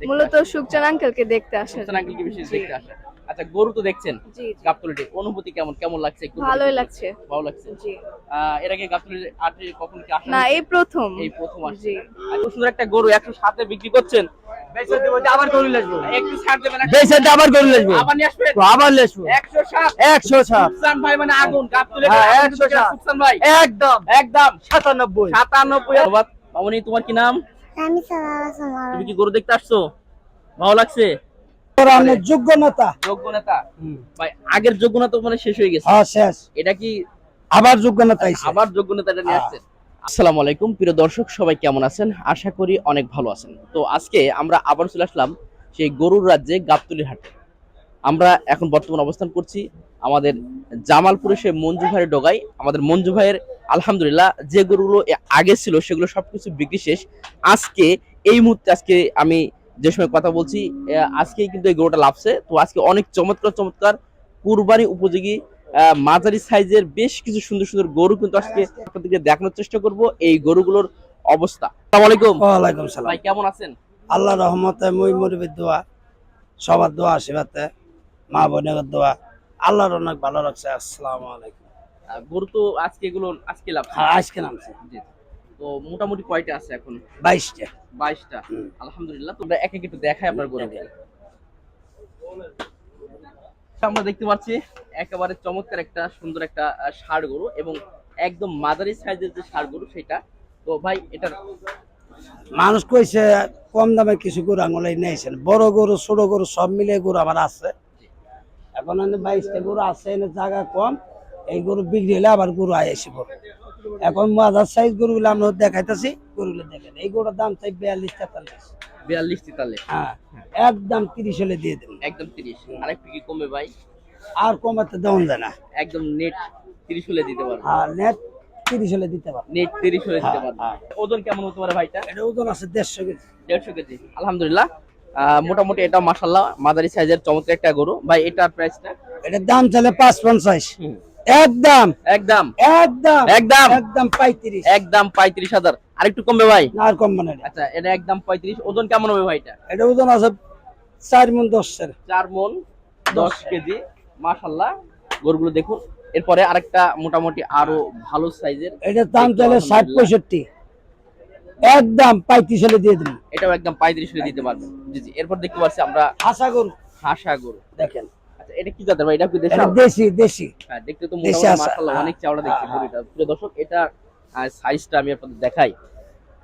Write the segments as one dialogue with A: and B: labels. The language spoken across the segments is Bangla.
A: মূলত সুখচান আঙ্কেলকে দেখতে আসে
B: সুলতান আঙ্কেলকে বেশি দেখতে আসে আচ্ছা গরু তো দেখছেন?
A: জি।
B: গাবতলিতে অনুভূতি কেমন? কেমন লাগছে একটু
A: ভালোই লাগছে।
B: ভালো লাগছে?
A: জি।
B: এর আগে গাবতলির আটে কখন কি আসা
A: না এই প্রথম।
B: এই প্রথম আসছে।
A: জি।
B: এত সুন্দর একটা গরু একশো সাথে বিক্রি করছেন।
C: আবার গরু লেসবো
B: একটু ছাড় দেবেন একটু।
C: বেসে আবার গরু লেসবো
B: আবার নিয়ে আসবেন?
C: আবার লেসবো
B: একশো সাত।
C: একশো
B: সুলতান ভাই মানে আগুন গাবতলি
C: হ্যাঁ, একশো সাত।
B: সুলতান ভাই।
C: একদম।
B: একদম।
C: সাতানব্বই।
B: সাতানব্বই। ধন্যবাদ। মামনি তোমার কি নাম?
D: আমি সালাম
B: তুমি কি গরু দেখতে আসছো? ভালো লাগছে?
C: যোগ্য নেতা।
B: যোগ্য নেতা? ভাই আগের যোগ্য নেতা মানে শেষ হয়ে গেছে।
C: হ্যাঁ শেষ।
B: এটা কি
C: আবার যোগ্য নেতা
B: আবার যোগ্য নেতাটা নিয়ে আসছেন? আসসালামু আলাইকুম প্রিয় দর্শক সবাই কেমন আছেন? আশা করি অনেক ভালো আছেন। তো আজকে আমরা আবার চলে আসলাম সেই গরুর রাজ্যে গাবতলির হাটে। আমরা এখন বর্তমান অবস্থান করছি আমাদের জামালপুরে সে মঞ্জু ভাইয়ের ডোগাই আমাদের মঞ্জু ভাইয়ের আলহামদুলিল্লাহ যে গরুগুলো আগে ছিল সেগুলো সবকিছু বিক্রি শেষ। আজকে এই মুহূর্তে আজকে আমি যে সময় কথা বলছি আজকেই কিন্তু এই গরুটা লাভছে তো আজকে অনেক চমৎকার চমৎকার কুরবানি উপযোগী মাঝারি সাইজের বেশ কিছু সুন্দর সুন্দর গরু কিন্তু আজকে আপনাদেরকে দেখানোর চেষ্টা করব এই গরুগুলোর অবস্থা। আসসালামু আলাইকুম।
C: ওয়ালাইকুম সালাম।
B: ভাই কেমন আছেন?
C: আল্লাহ রহমতে মই মরিবের দোয়া সবার দোয়া আশীর্বাদে মা বোনের দোয়া আল্লাহর অনেক ভালো রাখছে। আসসালামু আলাইকুম।
B: গরু তো আজকে এগুলো আজকে লাভ
C: হ্যাঁ আজকে নামছে
B: জি। তো মোটামুটি কয়টা আছে এখন?
C: বাইশটা।
B: বাইশটা।
C: হুম।
B: আলহামদুলিল্লাহ তোমরা এক এক একটু দেখাই আপনার গরু আমরা দেখতে পাচ্ছি একেবারে চমৎকার একটা সুন্দর একটা ষাঁড় গরু এবং একদম মাদারি সাইজের যে ষাঁড় গরু সেটা। তো ভাই এটার
C: মানুষ কইছে কম দামে কিছু গরু আঙুলাই নিয়েছেন। বড় গরু ছোট গরু সব মিলে গরু আমার আছে। এখন বাইশটা গরু আছে এনে জায়গা কম। এই গরু বিক্রি হলে আবার গরু আয় আসিব এখন মাদার সাইজ গরুগুলো আমরা দেখাইতেছি গরুগুলো দেখেন এই গরুর দাম চাই বিয়াল্লিশ তেতাল্লিশ।
B: বিয়াল্লিশ তেতাল্লিশ।
C: হ্যাঁ একদম তিরিশ হলে দিয়ে দেবেন
B: একদম তিরিশ। আরেকটু কি কমবে ভাই?
C: আর কমাতে দেওয়া যায় না।
B: একদম নেট তিরিশ হলে দিতে পারব।
C: আর নেট তিরিশ হলে দিতে পারব।
B: নেট তিরিশ হলে দিতে
C: হ্যাঁ,
B: পারব।
C: হ্যাঁ।
B: ওজন কেমন হতে পারে ভাইটা?
C: এটা ওজন আছে দেড়শো কেজি।
B: দেড়শো কেজি। আলহামদুলিল্লাহ। মোটামুটি এটা মাসাল্লাহ মাদারি সাইজের চমৎকার একটা গরু। ভাই এটার প্রাইসটা
C: এটার দাম চলে পাঁচ পঞ্চাশ। একদম।
B: একদম।
C: একদম।
B: একদম।
C: একদম পঁয়ত্রিশ।
B: একদম পঁয়ত্রিশ হাজার। আরেকটু কমবে ভাই?
C: না আর কম মানে না।
B: আচ্ছা এটা একদম পঁয়ত্রিশ। ওজন কেমন হবে ভাইটা
C: এটা? ওজন আছে চার মন দশের।
B: চার মন দশ কেজি। মাসাল্লাহ গরুগুলো দেখুন। এরপরে আরেকটা মোটামুটি আরও ভালো সাইজের।
C: এটার দাম
B: একটু
C: চলে ষাট পঁয়ষট্টি। একদম পঁয়ত্রিশ হলে দিয়ে দিন
B: এটাও একদম পঁয়ত্রিশ হলে দিতে পারবেন। জি জি। এরপর দেখতে পাচ্ছি আমরা
C: আশা গরু।
B: হাসা গরু।
C: দেখেন।
B: আচ্ছা এটা কি জাতের ভাই? এটা কি
C: এটা
B: দেশাল
C: দেশি দেশি।
B: হ্যাঁ দেখতে তো
C: দেশি
B: মোটামুটি মাশাআল্লাহ
C: হ্যাঁ,
B: অনেক চওড়া দেখছি
C: হ্যাঁ,
B: গরুটা প্রিয় দর্শক এটা সাইজটা আমি আপনাদের দেখাই।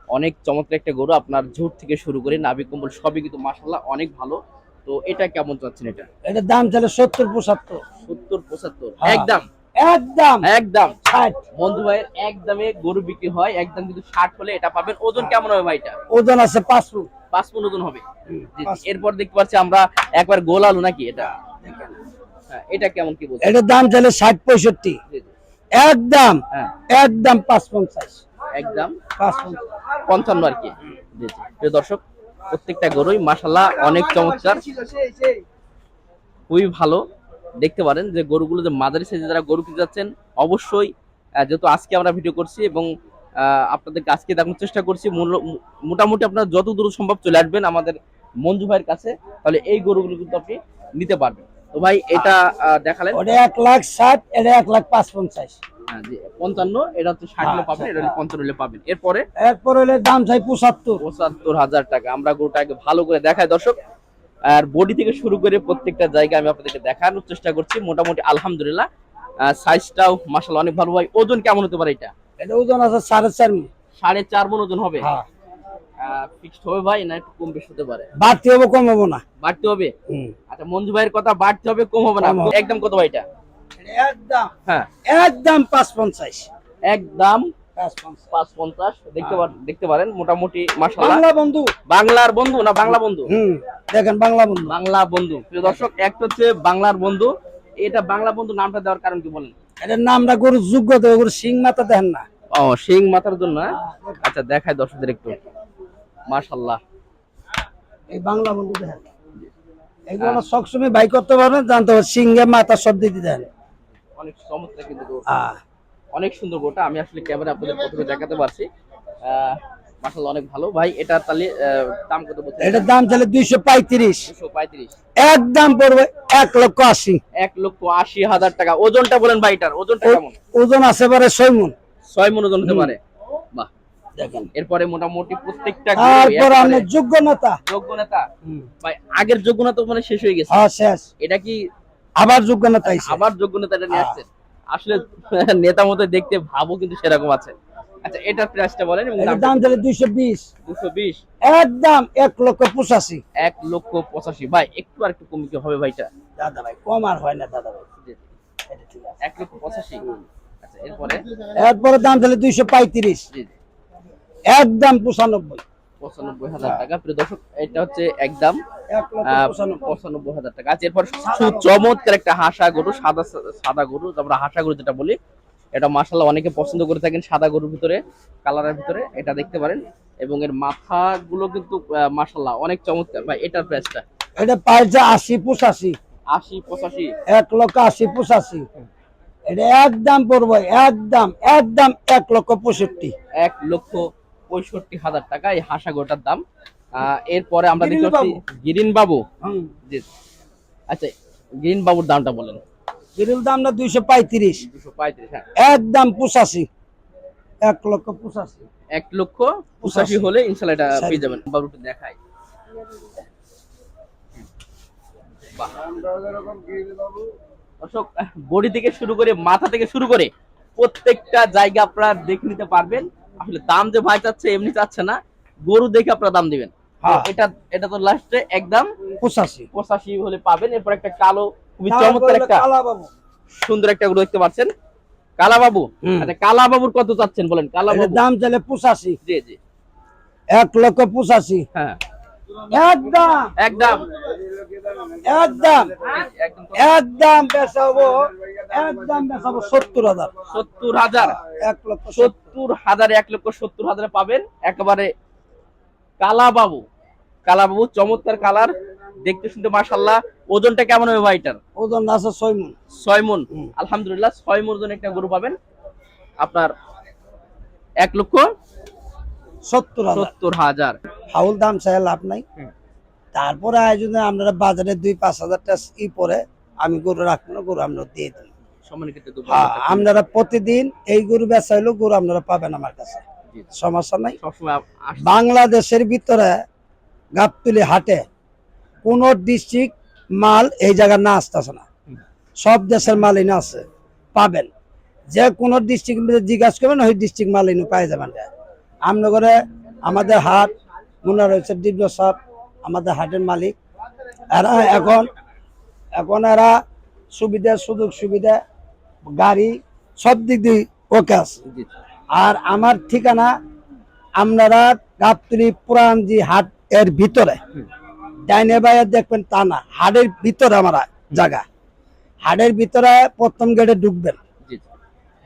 B: অনেক চমৎকার একটা গরু আপনার ঝুট থেকে শুরু করে নাভি কম্বল সবই কিন্তু মাশাআল্লাহ অনেক ভালো। তো এটা কেমন চাচ্ছেন এটা?
C: এটার দাম চলে সত্তর পঁচাত্তর।
B: সত্তর পঁচাত্তর।
C: হ্যাঁ।
B: একদম?
C: একদম।
B: একদম?
C: ষাট।
B: বন্ধু ভাইয়ের একদমে গরু বিক্রি হয় একদম কিন্তু ষাট হলে এটা পাবেন। ওজন কেমন হবে ভাইটা
C: ওজন আছে পাঁচ ফুট।
B: পাঁচ মন ওজন হবে।
C: ফুট।
B: এরপর দেখতে পাচ্ছি আমরা একবার গোল আলু নাকি এটা? হ্যাঁ, এটা কেমন কি বলছেন?
C: এটার দাম চলে ষাট পঁয়ষট্টি।
B: জি।
C: একদম
B: হ্যাঁ।
C: একদম পাঁচ পঞ্চাশ
B: একদম
C: পাঁচ
B: পঞ্চান্ন আর কি। প্রিয় দর্শক প্রত্যেকটা গরুই মাসাল্লাহ অনেক চমৎকার। খুবই ভালো। দেখতে পারেন যে গরুগুলো যে মাদারি সাইজে যারা গরু কিনতে যাচ্ছেন অবশ্যই যেহেতু আজকে আমরা ভিডিও করছি এবং আহ, আপনাদেরকে আজকে দেখানোর চেষ্টা করছি মোটামুটি আপনারা যত দূর সম্ভব চলে আসবেন আমাদের মঞ্জু ভাইয়ের কাছে তাহলে এই গরুগুলো কিন্তু আপনি নিতে পারবেন। তো ভাই এটা দেখালেন?
C: ওটা এক লাখ ষাট এটা এক লাখ পাঁচ পঞ্চাশ
B: হ্যাঁ, পঞ্চান্ন এটা হচ্ছে ষাট হলে
C: হ্যাঁ,
B: পাবেন এটা পঞ্চান্ন হলে পাবেন। এরপরে?
C: এরপর হলে দাম চাই পঁচাত্তর।
B: পঁচাত্তর হাজার টাকা। আমরা গরুটাকে ভালো করে দেখাই দর্শক। আর বডি থেকে শুরু করে প্রত্যেকটা জায়গা আমি আপনাদেরকে দেখানোর চেষ্টা করছি। মোটামুটি আলহামদুলিল্লাহ। সাইজটাও মাসাল অনেক ভালো। হয় ওজন কেমন হতে পারে এটা?
C: এটা ওজন আছে সাড়ে চার
B: সাড়ে চার মন ওজন হবে?
C: হ্যাঁ।
B: ফিক্সড হবে ভাই না একটু কম বেশি হতে পারে?
C: বাড়তি হব কম হব না।
B: বাড়তে হবে? আচ্ছা মঞ্জু ভাইয়ের কথা বাড়তে হবে কম হবে না? একদম কত ভাই এটা?
C: একদম।
B: হ্যাঁ।
C: একদম পাঁচ পঞ্চাশ
B: একদম
C: পাঁচ পঞ্চাশ
B: দেখতে দেখতে পারেন মোটামুটি
C: বাংলা বন্ধু।
B: বাংলার বন্ধু না বাংলা বন্ধু?
C: দেখেন বাংলা বন্ধু।
B: বাংলা বন্ধু। প্রিয় দর্শক একটা হচ্ছে বাংলার বন্ধু। এটা বাংলা বন্ধু নামটা দেওয়ার কারণ কি বলেন?
C: এটার নামটা গরুর যোগ্য তো গরু সিং মাথা দেখেন না।
B: ও শিং মাথার জন্য হ্যাঁ? আচ্ছা দেখায় দর্শকদের একটু। মাশাল্লাহ
C: এই বাংলা বন্ধু দেখেন। এগুলো সবসময় বাই করতে পারবেন জানতে হবে সিংহে মাথা সব দিতে দেন
B: অনেক চমৎকার কিন্তু অনেক সুন্দর গোটা আমি আসলে ক্যামেরা আপনাদের প্রথমে দেখাতে পারছি। অনেক ভালো। ভাই এটা তাহলে দাম কত বলছেন?
C: এটার একদম পড়বে লক্ষ আশি।
B: এক লক্ষ আশি হাজার টাকা। ওজনটা বলেন ভাই এটার। ওজনটা কেমন?
C: ওজন আছে পরে
B: মন ওজন হতে পারে।
C: দেখেন
B: এরপরে মোটামুটি প্রত্যেকটা
C: তারপর যোগ্য নেতা।
B: যোগ্য নেতা। ভাই আগের যোগ্য নেতা মানে শেষ হয়ে গেছে।
C: হ্যাঁ শেষ।
B: এটা কি
C: আবার যোগ্য নেতা আইছে।
B: আবার যোগ্য নেতাটা নিয়ে
C: হ্যাঁ।
B: আসছেন আসলে নেতা মতো দেখতে ভাবও কিন্তু সেরকম আছে। আচ্ছা এটার প্রাইসটা বলেন এবং
C: দাম বিশ।
B: দুশো বিশ।
C: একদম এক লক্ষ পঁচাশি।
B: এক লক্ষ পঁচাশি। ভাই একটু আর একটু কমে কি হবে ভাইটা?
C: দাদা ভাই কম আর হয় না দাদা ভাই। এটা ঠিক আছে।
B: এক লক্ষ পঁচাশি। আচ্ছা এরপরে?
C: এরপরে দাম পঁয়ত্রিশ।
B: জি জি,
C: একদম পঁচানব্বই।
B: পঁচানব্বই হাজার টাকা। প্রিয় দর্শক এটা হচ্ছে একদম
C: এক লক্ষ
B: আহ,
C: পঁচানব্বই।
B: পঁচানব্বই হাজার টাকা। আচ্ছা এরপর চমৎকার একটা হাসা গরু সাদা সাদা গরু আমরা হাসা গরু যেটা বলি এটা মাসাল্লাহ অনেকে পছন্দ করে থাকেন সাদা গরুর ভিতরে কালারের ভিতরে এটা দেখতে পারেন। এবং এর মাথাগুলো কিন্তু মাসাল্লাহ অনেক চমৎকার। ভাই এটার প্রাইসটা?
C: এটা পাইছে আশি পঁচাশি।
B: আশি পঁচাশি।
C: এক লক্ষ আশি পঁচাশি। এটা একদম পড়বে একদম একদম এক লক্ষ পঁয়ষট্টি।
B: এক লক্ষ পঁয়ষট্টি হাজার টাকা এই হাসা গোটার দাম। এরপরে আমরা দেখতে পাচ্ছি গিরিন বাবু জি। আচ্ছা গিরিন বাবুর দামটা বলেন।
C: গিরিল দাম না দুইশো পঁয়ত্রিশ।
B: দুশো পঁয়ত্রিশ হ্যাঁ।
C: একদম পঁচাশি। এক লক্ষ পঁচাশি।
B: এক লক্ষ পঁচাশি হলে ইনশাল্লাহ এটা পেয়ে যাবেন। বাবুটা দেখাই। দর্শক বডি থেকে শুরু করে মাথা থেকে শুরু করে প্রত্যেকটা জায়গা আপনারা দেখে নিতে পারবেন। আসলে দাম যে ভাই চাচ্ছে এমনি চাচ্ছে না গরু দেখে আপনারা দাম দিবেন।
C: হ্যাঁ।
B: এটা এটা তো লাস্টে একদম
C: পঁচাশি।
B: পঁচাশি হলে পাবেন। এরপর একটা কালো খুবই চমৎকার একটা সুন্দর একটা গরু দেখতে পাচ্ছেন। কালা বাবু। আচ্ছা কালা বাবুর কত চাচ্ছেন বলেন? কালা বাবু
C: দাম চলে পঁচাশি।
B: জি জি।
C: এক লক্ষ পঁচাশি।
B: হ্যাঁ।
C: একদম।
B: একদম।
C: একদম
B: একদম
C: বেচাবো একদম বেচাবো সত্তর হাজার।
B: সত্তর হাজার?
C: এক লক্ষ সত্তর।
B: হাজার এক লক্ষ সত্তর হাজারে পাবেন একেবারে কালা বাবু চমৎকার কালার। দেখতে শুনতে মাশাল্লাহ ওজনটা কেমন হবে ভাই এটার
C: ওজন আছে ছয় মন।
B: ছয় মন? আলহামদুলিল্লাহ ছয় মন ওজন একটা গরু পাবেন। আপনার এক লক্ষ
C: সত্তর
B: সত্তর হাজার।
C: হাউল দাম চাই লাভ নাই। তারপরে আয়োজনে আপনারা বাজারে দুই পাঁচ হাজার টাকা ই পরে আমি গরু রাখব না গরু আমরা দিয়ে
B: তো
C: হ্যাঁ আপনারা প্রতিদিন এই গরু বেচাইলেও গরু আপনারা পাবেন আমার কাছে। সমস্যা নাই। বাংলাদেশের ভিতরে গাবতুলি হাটে কোন ডিস্ট্রিক্ট মাল এই জায়গায় না আসতেছে না। সব দেশের মালই না আছে পাবেন। যে কোন ডিস্ট্রিক্ট জিজ্ঞাসা করবেন ওই ডিস্ট্রিক্ট মালই না পাই যাবেন। করে আমাদের হাট মনে রয়েছে দিব্য সব আমাদের হাটের মালিক। এরা এখন এখন এরা সুবিধা সুযোগ সুবিধা গাড়ি সব দিক দিয়ে ওকে আছে। আর আমার ঠিকানা আপনারা গাবতলি পুরান জি হাট এর ভিতরে। ডাইনে বাইরে দেখবেন তা না হাটের ভিতরে আমার জায়গা। হাটের ভিতরে প্রথম গেটে ঢুকবেন।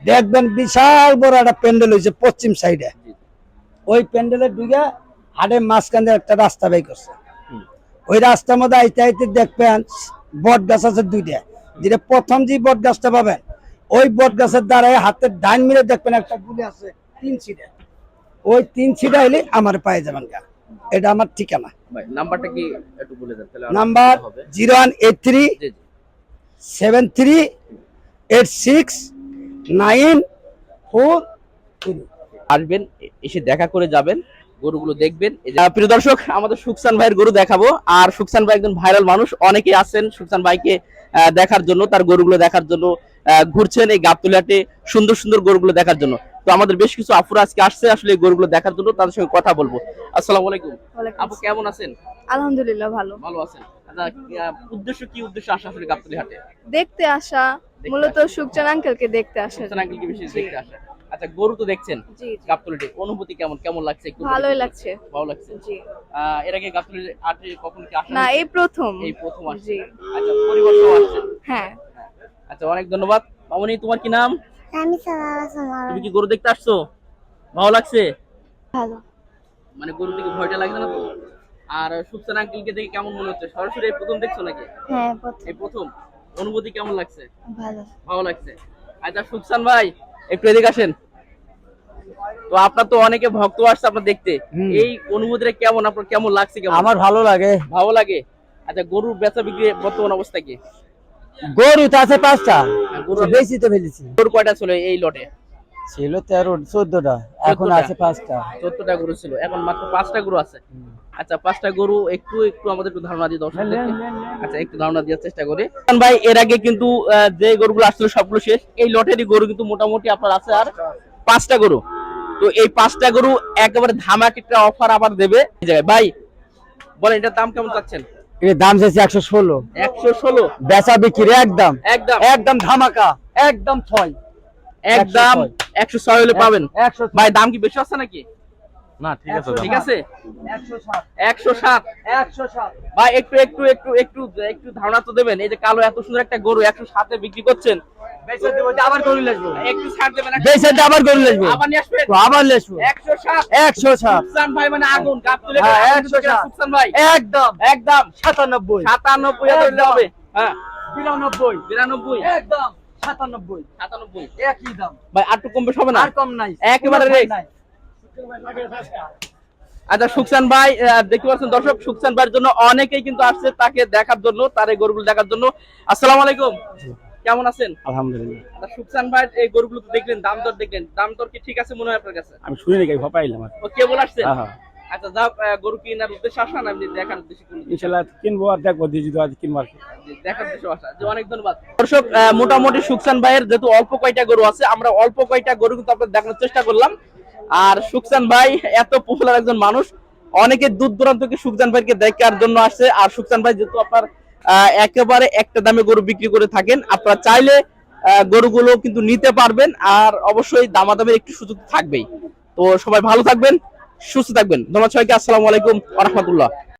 C: দেখবেন বিশাল বড় একটা প্যান্ডেল হয়েছে পশ্চিম সাইডে। ওই প্যান্ডেলে ঢুকে হাটের মাঝখান দিয়ে একটা রাস্তা বাই করছে। ওই রাস্তার মধ্যে আইতে আইতে দেখবেন বট গাছ আছে দুইটা। যেটা প্রথম যে বট গাছটা পাবেন ওই বট গাছের দ্বারাই হাতের ডাইন মিলে দেখবেন একটা গুলি আছে তিন সিটে ওই তিন সিটে আইলে আমার পায়ে যাবেন গা। এটা আমার ঠিকানা।
B: নাম্বারটা কি একটু বলে দেন তাহলে
C: number zero one eight three seven three eight six nine four
B: আসবেন এসে দেখা করে যাবেন। গরুগুলো দেখবেন। প্রিয় দর্শক, আমাদের সুকসান ভাইয়ের গরু দেখাবো। আর সুকসান ভাই একজন ভাইরাল মানুষ অনেকে আছেন সুকসান ভাইকে দেখার জন্য, তার গরুগুলো দেখার জন্য। ঘুরছেন এই গাবতুলিয়াতে সুন্দর সুন্দর গরুগুলো দেখার জন্য। তো আমাদের বেশ কিছু আপুরা আজকে আসছে আসলে এই গরুগুলো দেখার জন্য তাদের সঙ্গে কথা বলব। আসসালামু আলাইকুম। আপু কেমন আছেন?
A: আলহামদুলিল্লাহ ভালো।
B: ভালো আছেন। আচ্ছা উদ্দেশ্য কি উদ্দেশ্য আসা আসলে গাবতুলি হাটে
A: দেখতে আসা মূলত সুখচান আঙ্কেলকে দেখতে আসা।
B: সুকসান আঙ্কেলকে বেশি দেখতে আসা। আচ্ছা গরু তো দেখছেন
A: জি।
B: গাবতুলিতে। অনুভূতি কেমন? কেমন লাগছে একটু
A: ভালোই লাগছে।
B: ভালো লাগছে?
A: জি।
B: এর আগে গাবতলী আটে কখন কি আসা
A: না এই প্রথম।
B: এই প্রথম আসছে। আচ্ছা পরিবার সহ আসছেন?
A: হ্যাঁ।
B: আচ্ছা অনেক ধন্যবাদ। মামনি তোমার কি নাম?
D: আমি
B: তুমি কি গরু দেখতে আসছো? ভালো লাগছে?
D: ভালো।
B: মানে গরু দেখে ভয়টা লাগছে না তো? আর সুপসান আঙ্কেলকে দেখে কেমন মনে হচ্ছে? সরাসরি প্রথম দেখছ নাকি?
D: হ্যাঁ প্রথম।
B: এই প্রথম। অনুভূতি কেমন লাগছে?
D: ভালো।
B: ভালো লাগছে। আচ্ছা সুপসান ভাই একটু এদিকে আসেন। তো আপনার তো অনেকে ভক্ত আসছে আপনার দেখতে। এই অনুভূতিটা কেমন? আপনার কেমন লাগছে কেমন?
C: আমার ভালো লাগে।
B: ভালো লাগে? আচ্ছা গরুর বেচা বিক্রি বর্তমান অবস্থা কি?
C: গরু তো আছে পাঁচটা।
B: গরু-
C: বেশি তো ফেলেছি।
B: গরু কয়টা ছিল এই লটে?
C: ছিল তেরো চোদ্দটা। এখন? আছে পাঁচটা।
B: চোদ্দটা গরু ছিল। এখন মাত্র পাঁচটা গরু আছে। আচ্ছা পাঁচটা গরু একটু একটু আমাদের একটু ধারণা দিয়ে দর্শকদেরকে আচ্ছা একটু ধারণা দেওয়ার চেষ্টা করি। ভাই এর আগে কিন্তু যে গরুগুলো আসছিল সবগুলো শেষ। এই লটেরই গরু কিন্তু মোটামুটি আপনার আছে আর পাঁচটা গরু। তো এই পাঁচটা গরু একেবারে ধামাক একটা অফার আবার দেবে। ভাই বলেন এটার দাম কেমন চাচ্ছেন?
C: এর দাম যাচ্ছে একশো ষোলো।
B: একশো ষোলো?
C: বেচা বিক্রি একদম।
B: একদম।
C: একদম ধামাকা একদম ছয়।
B: একদম একশো ছয়। হলে পাবেন।
C: একশো
B: ভাই দাম কি বেশি আছে নাকি?
E: না ঠিক আছে
B: ঠিক আছে
C: একশো সাত।
B: একশো সাত।
C: একশো সাত।
B: ভাই একটু একটু একটু একটু একটু ধারণা তো দেবেন। এই যে কালো এত সুন্দর একটা গরু একশো সাথে বিক্রি করছেন।
C: বেচা দেবো আবার গরু লেসবো
B: একটু ছাড় দেবেন
C: বেচা আবার গরু লেসবো
B: আবার নিয়ে আসবেন?
C: আবার
B: একশো সাত।
C: একশো
B: ভাই মানে আগুন গাপ তুলে
C: হ্যাঁ,
B: আগুন
C: একশো
B: তুলে
C: সাত।
B: সুকসান ভাই।
C: একদম।
B: একদম।
C: সাতানব্বই।
B: সাতানব্বই হাজার হলে হবে। হ্যাঁ।
C: বিরানব্বই।
B: বিরানব্বই।
C: একদম। সাতানব্বই।
B: সাতানব্বই।
C: একই দাম।
B: ভাই আর হবে না।
C: আর কম নাই।
B: একেবারে রেট। আচ্ছা সুকসান ভাই দেখতে পাচ্ছেন দর্শক সুকসান ভাইয়ের জন্য অনেকেই কিন্তু আসছে তাকে দেখার জন্য তার এই গরুগুলো দেখার জন্য। আসসালামু আলাইকুম। কেমন আছেন?
C: আলহামদুলিল্লাহ।
B: আচ্ছা, সুকসান ভাই এই গরুগুলো দেখলেন দাম দর দেখলেন। দাম দর কি ঠিক আছে মনে হয় আপনার কাছে?
C: আমি শুনি নাকি ভাপাইলাম
B: ও কে বলে আসছেন
C: হ্যাঁ, হ্যাঁ।
B: আচ্ছা যাও আহ, গরু কিনার উদ্দেশ্যে আসেন আপনি দেখার উদ্দেশ্যে?
C: ইনশাল্লাহ কিনবো আর দেখব দিয়ে যদি আজ কিনবো আর
B: দেখার উদ্দেশ্যে আসা। জি অনেক ধন্যবাদ। দর্শক মোটামুটি সুকসান ভাইয়ের যেহেতু অল্প কয়টা গরু আছে আমরা অল্প কয়টা গরু কিন্তু আপনাদের দেখানোর চেষ্টা করলাম। আর সুকসান ভাই এত পপুলার একজন মানুষ। অনেকে দূর দূরান্ত থেকে সুকসান ভাইকে দেখার জন্য আসছে। আর সুকসান ভাই যেহেতু আপনার একেবারে একটা দামে গরু বিক্রি করে থাকেন, আপনারা চাইলে গরুগুলো কিন্তু নিতে পারবেন। আর অবশ্যই দামাদামের একটু সুযোগ থাকবেই। তো সবাই ভালো থাকবেন, সুস্থ থাকবেন। ধন্যবাদ সবাইকে। আসসালামু আলাইকুম রহমতুল্লাহ।